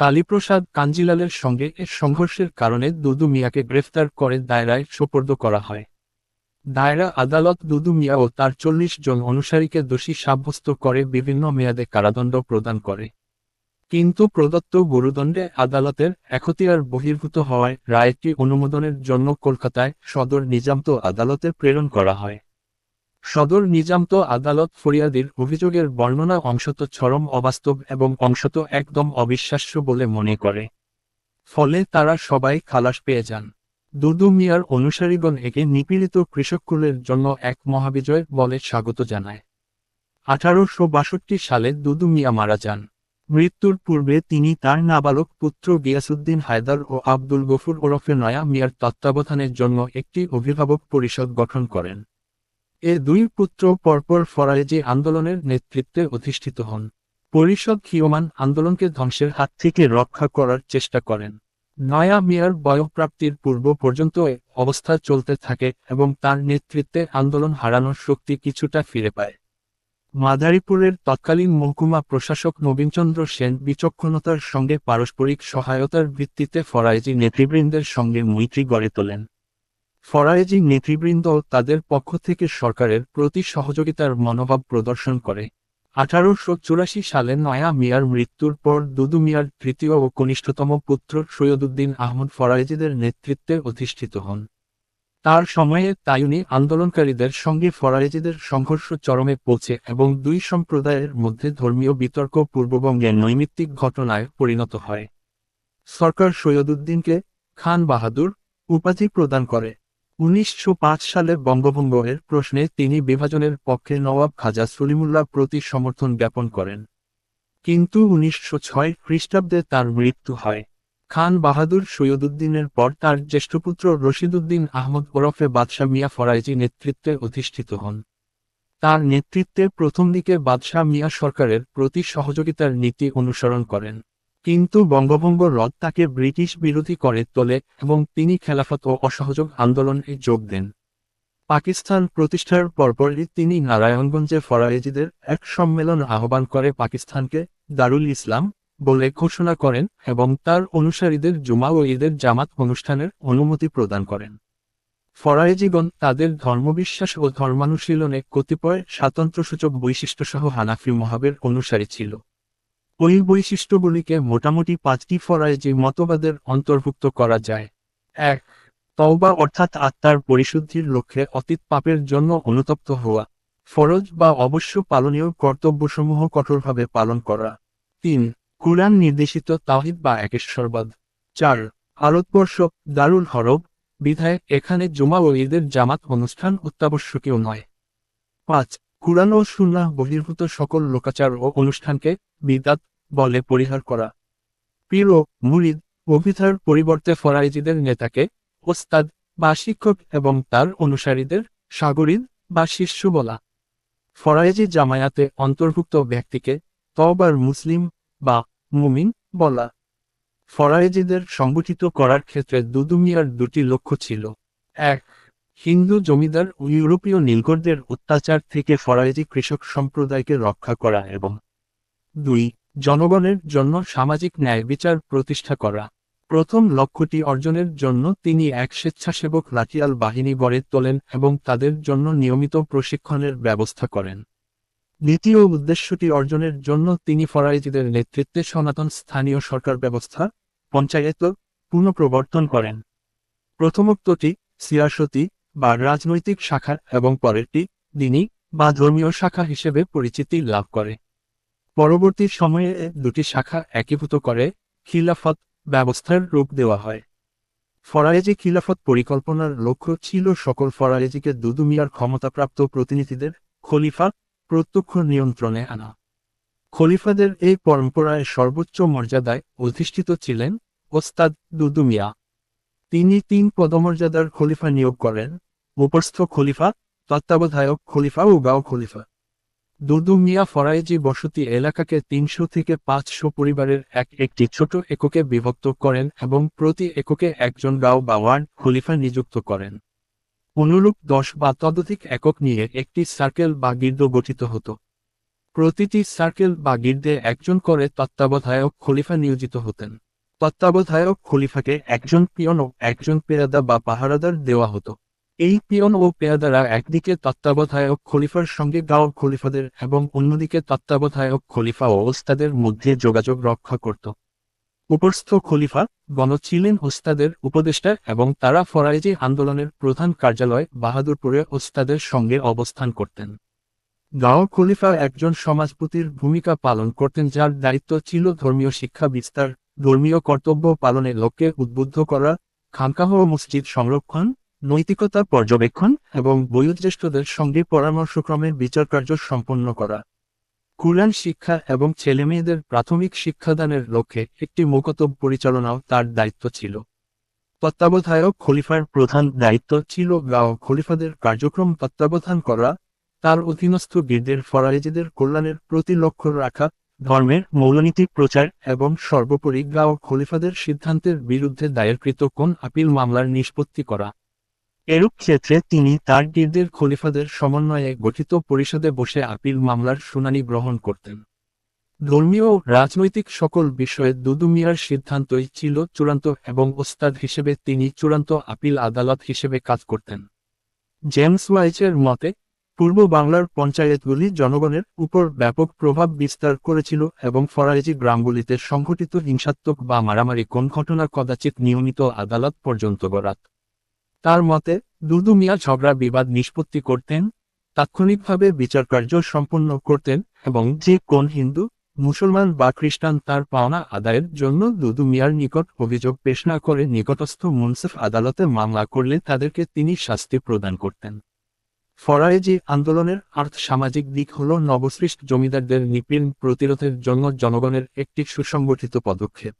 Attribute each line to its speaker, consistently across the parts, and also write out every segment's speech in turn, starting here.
Speaker 1: কালীপ্রসাদ কাঞ্জিলালের সঙ্গে এর সংঘর্ষের কারণে দুদু মিয়াকে গ্রেফতার করে দায়রায় সোপর্দ করা হয়। দায়রা আদালত দুদু মিয়া ও তার চল্লিশ জন অনুসারীকে দোষী সাব্যস্ত করে বিভিন্ন মেয়াদে কারাদণ্ড প্রদান করে। কিন্তু প্রদত্ত গুরুদণ্ডে আদালতের এখতিয়ার বহির্ভূত হওয়ায় রায়টি অনুমোদনের জন্য কলকাতায় সদর নিজামত আদালতে প্রেরণ করা হয়। সদর নিজামত আদালত ফরিয়াদির অভিযোগের বর্ণনা অংশত চরম অবাস্তব এবং অংশত একদম অবিশ্বাস্য বলে মনে করে। ফলে তারা সবাই খালাস পেয়ে যান। দুদু মিয়ার অনুসারীগণ একে নিপীড়িত কৃষককুলের জন্য এক মহাবিজয় বলে স্বাগত জানায়। আঠারোশো বাষট্টি সালে দুদু মিয়া মারা যান। মৃত্যুর পূর্বে তিনি তার নাবালক পুত্র গিয়াসুদ্দিন হায়দার ও আব্দুল গফুর ওরফে নয়া মিয়ার তত্ত্বাবধানের জন্য একটি অভিভাবক পরিষদ গঠন করেন। এ দুই পুত্র পরপর ফরায়েজি আন্দোলনের নেতৃত্বে অধিষ্ঠিত হন। পরিষদ ক্ষীয়মান আন্দোলনকে ধ্বংসের হাত থেকে রক্ষা করার চেষ্টা করেন। নয়া মিয়ার বয়ঃপ্রাপ্তির পূর্ব পর্যন্ত এ অবস্থা চলতে থাকে এবং তার নেতৃত্বে আন্দোলন হারানোর শক্তি কিছুটা ফিরে পায়। মাদারীপুরের তৎকালীন মহকুমা প্রশাসক নবীনচন্দ্র সেন বিচক্ষণতার সঙ্গে পারস্পরিক সহায়তার ভিত্তিতে ফরাইজি নেতৃবৃন্দের সঙ্গে মৈত্রী গড়ে তোলেন। ফরাইজি নেতৃবৃন্দ তাদের পক্ষ থেকে সরকারের প্রতি সহযোগিতার মনোভাব প্রদর্শন করে। আঠারোশো চুরাশি সালে নয়া মিয়ার মৃত্যুর পর দুদু মিয়ার তৃতীয় ও কনিষ্ঠতম পুত্র সৈয়দুদ্দিন আহমদ ফরাইজিদের নেতৃত্বে অধিষ্ঠিত হন। তার সময়ে তাইউনি আন্দোলনকারীদের সঙ্গে ফরাইজিদের সংঘর্ষ চরমে পৌঁছে এবং দুই সম্প্রদায়ের মধ্যে ধর্মীয় বিতর্ক পূর্ববঙ্গে নৈমিত্তিক ঘটনায় পরিণত হয়। সরকার সৈয়দুদ্দিনকে খান বাহাদুর উপাধি প্রদান করে। উনিশশো পাঁচ সালে বঙ্গভঙ্গ এর প্রশ্নে তিনি বিভাজনের পক্ষে নওয়াব খাজা সলিমুল্লাহ প্রতি সমর্থন জ্ঞাপন করেন। কিন্তু উনিশশো ছয় খ্রিস্টাব্দে তার মৃত্যু হয়। খান বাহাদুর সৈয়দুদ্দিনের পর তার জ্যেষ্ঠপুত্র রশিদুদ্দিন আহমদ ওরফে বাদশাহ মিয়া ফরাইজি নেতৃত্বে অধিষ্ঠিত হন। তার নেতৃত্বে প্রথম দিকে বাদশাহ মিয়া সরকারের প্রতি সহযোগিতার নীতি অনুসরণ করেন। কিন্তু বঙ্গভঙ্গ রদ তাকে ব্রিটিশ বিরোধী করে তোলে এবং তিনি খেলাফত ও অসহযোগ আন্দোলনে যোগ দেন। পাকিস্তান প্রতিষ্ঠার পরপরই তিনি নারায়ণগঞ্জে ফরায়েজিদের এক সম্মেলন আহ্বান করে পাকিস্তানকে দারুল ইসলাম বলে ঘোষণা করেন এবং তার অনুসারীদের জুমা ও ঈদের জামাত অনুষ্ঠানের অনুমতি প্রদান করেন। ফরায়েজিগণ তাদের ধর্মবিশ্বাস ও ধর্মানুশীলনে কতিপয় স্বাতন্ত্র্যসূচক বৈশিষ্ট্যসহ হানাফি মহাবের অনুসারী ছিল। ওই বৈশিষ্ট্যগুলিকে মোটামুটি পাঁচটি ফরায়েজি মতবাদের অন্তর্ভুক্ত করা যায়। এক, তওবা অর্থাৎ আত্মার পরিশুদ্ধির লক্ষ্যে অতীত পাপের জন্য অনুতপ্ত হওয়া, ফরজ বা অবশ্য পালনীয় কর্তব্যসমূহ কঠোরভাবে পালন করা। তিন, কুরআন নির্দেশিত তাওহিদ বা একেশ্বরবাদ। চার ভারতবর্ষ দারুল হরব বিধায় এখানে জুমা ও ঈদের জামাত অনুষ্ঠান অত্যাবশ্যকীয় নয়। পাঁচ, কুরআন ও সুন্নাহ বহির্ভূত সকল লোকাচার ও অনুষ্ঠানকে বিদাত বলে পরিহার করা। পীর মুরিদ অভিধার পরিবর্তে ফরাইজিদের নেতাকে ওস্তাদ বা শিক্ষক এবং তার অনুসারীদের সাগরিদ বা শিষ্য বলা। ফরাইজি জামায়াতে অন্তর্ভুক্ত ব্যক্তিকে তবার মুসলিম বা মুমিন বলা। ফরায়েজিদের সংগঠিত করার ক্ষেত্রে দুদুমিয়ার দুটি লক্ষ্য ছিল। এক, হিন্দু জমিদার ও ইউরোপীয় নীলগড়দের অত্যাচার থেকে ফরায়েজি কৃষক সম্প্রদায়কে রক্ষা করা এবং দুই জনগণের জন্য সামাজিক ন্যায় বিচার প্রতিষ্ঠা করা। প্রথম লক্ষ্যটি অর্জনের জন্য তিনি এক স্বেচ্ছাসেবক লাঠিয়াল বাহিনী গড়ে তোলেন এবং তাদের জন্য নিয়মিত প্রশিক্ষণের ব্যবস্থা করেন। দ্বিতীয় উদ্দেশ্যটি অর্জনের জন্য তিনি ফরাইজিদের নেতৃত্বে সনাতন স্থানীয় সরকার ব্যবস্থা, পঞ্চায়েত, পুনঃপ্রবর্তন করেন। প্রথমোক্তটি সিয়াসতি বা রাজনৈতিক শাখা এবং পরেরটি দিনী বা ধর্মীয় শাখা হিসেবে পরিচিতি লাভ করে। পরবর্তী সময়ে দুটি শাখা একীভূত করে খিলাফত ব্যবস্থার রূপ দেওয়া হয়। ফরায়েজি খিলাফত পরিকল্পনার লক্ষ্য ছিল সকল ফরায়েজিকে দুদুমিয়ার ক্ষমতাপ্রাপ্ত প্রতিনিধিদের খলিফা প্রত্যক্ষ নিয়ন্ত্রণে আনা। খলিফাদের এই পরম্পরায় সর্বোচ্চ মর্যাদায় অধিষ্ঠিত ছিলেন ওস্তাদ দুদুমিয়া। তিনি তিন পদমর্যাদার খলিফা নিয়োগ করেন। উপস্থ খলিফা, তত্ত্বাবধায়ক খলিফা ও গাঁও খলিফা। দুদু মিয়া ফরাইজি বসতি এলাকাকে তিনশো থেকে পাঁচশো পরিবারের এক একটি ছোট এককে বিভক্ত করেন এবং প্রতি এককে একজন গাও বা ওয়ার্ড খলিফা নিযুক্ত করেন। অনুরূপ দশ বা ততোধিক একক নিয়ে একটি সার্কেল বা গির্দ গঠিত হতো। প্রতিটি সার্কেল বা গির্দে একজন করে তত্ত্বাবধায়ক খলিফা নিয়োজিত হতেন। তত্ত্বাবধায়ক খলিফাকে একজন পিয়ন ও একজন পেরাদা বা পাহারাদার দেওয়া হতো। এই পিয়ন ও পেয়াদারা একদিকে তত্ত্বাবধায়ক খলিফার সঙ্গে গাঁও খলিফাদের এবং অন্যদিকে তত্ত্বাবধায়ক খলিফা ও ওস্তাদের মধ্যে যোগাযোগ রক্ষা করত। উপস্থ খলিফা, গণ ছিলেন ওস্তাদের উপদেষ্টা এবং তারা ফরাইজি আন্দোলনের প্রধান কার্যালয় বাহাদুরপুরে ওস্তাদের সঙ্গে অবস্থান করতেন। গাঁও খলিফা একজন সমাজপতির ভূমিকা পালন করতেন যার দায়িত্ব ছিল ধর্মীয় শিক্ষা বিস্তার, ধর্মীয় কর্তব্য পালনে লোককে উদ্বুদ্ধ করা, খানকাহ মসজিদ সংরক্ষণ নৈতিকতা পর্যবেক্ষণ এবং বয়োজ্যেষ্ঠদের সঙ্গে পরামর্শক্রমে বিচারকার্য সম্পন্ন করা। কুরআন শিক্ষা এবং ছেলেমেয়েদের প্রাথমিক শিক্ষাদানের লক্ষ্যে একটি মোকতব পরিচালনাও তার দায়িত্ব ছিল। তত্ত্বাবধায়ক খলিফার প্রধান দায়িত্ব ছিল গাঁও খলিফাদের কার্যক্রম তত্ত্বাবধান করা, তার অধীনস্থ বীরদের ফরাইজিদের কল্যাণের প্রতি লক্ষ্য রাখা, ধর্মের মৌলনীতি প্রচার এবং সর্বোপরি গাও খলিফাদের সিদ্ধান্তের বিরুদ্ধে দায়েরকৃত কোন আপিল মামলার নিষ্পত্তি করা। এরূপ ক্ষেত্রে তিনি তার গির্দের খলিফাদের সমন্বয়ে গঠিত পরিষদে বসে আপিল মামলার শুনানি গ্রহণ করতেন। ধর্মীয় রাজনৈতিক সকল বিষয়ে দুদু মিয়ার সিদ্ধান্তই ছিল চূড়ান্ত এবং ওস্তাদ হিসেবে তিনি চূড়ান্ত আপিল আদালত হিসেবে কাজ করতেন। জেমস ওয়াইচের মতে, পূর্ব বাংলার পঞ্চায়েতগুলি জনগণের উপর ব্যাপক প্রভাব বিস্তার করেছিল এবং ফরাইজি গ্রামগুলিতে সংঘটিত হিংসাত্মক বা মারামারি কোন ঘটনা কদাচিৎ নিয়মিত আদালত পর্যন্ত গড়াত তার মতে দুদু মিয়া ঝগড়া বিবাদ নিষ্পত্তি করতেন, তাৎক্ষণিকভাবে বিচারকার্য সম্পন্ন করতেন এবং যে কোন হিন্দু, মুসলমান বা খ্রিস্টান তার পাওনা আদায়ের জন্য দুদু মিয়ার নিকট অভিযোগ পেশ না করে নিকটস্থ মুনসিফ আদালতে মামলা করলে তাদেরকে তিনি শাস্তি প্রদান করতেন। ফরায়েজি আন্দোলনের আর্থ সামাজিক দিক হল নবসৃষ্ট জমিদারদের নিপীড়ন প্রতিরোধের জন্য জনগণের একটি সুসংগঠিত পদক্ষেপ।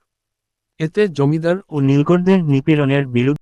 Speaker 1: এতে জমিদার ও নীলকরদের নিপীড়নের বিরুদ্ধে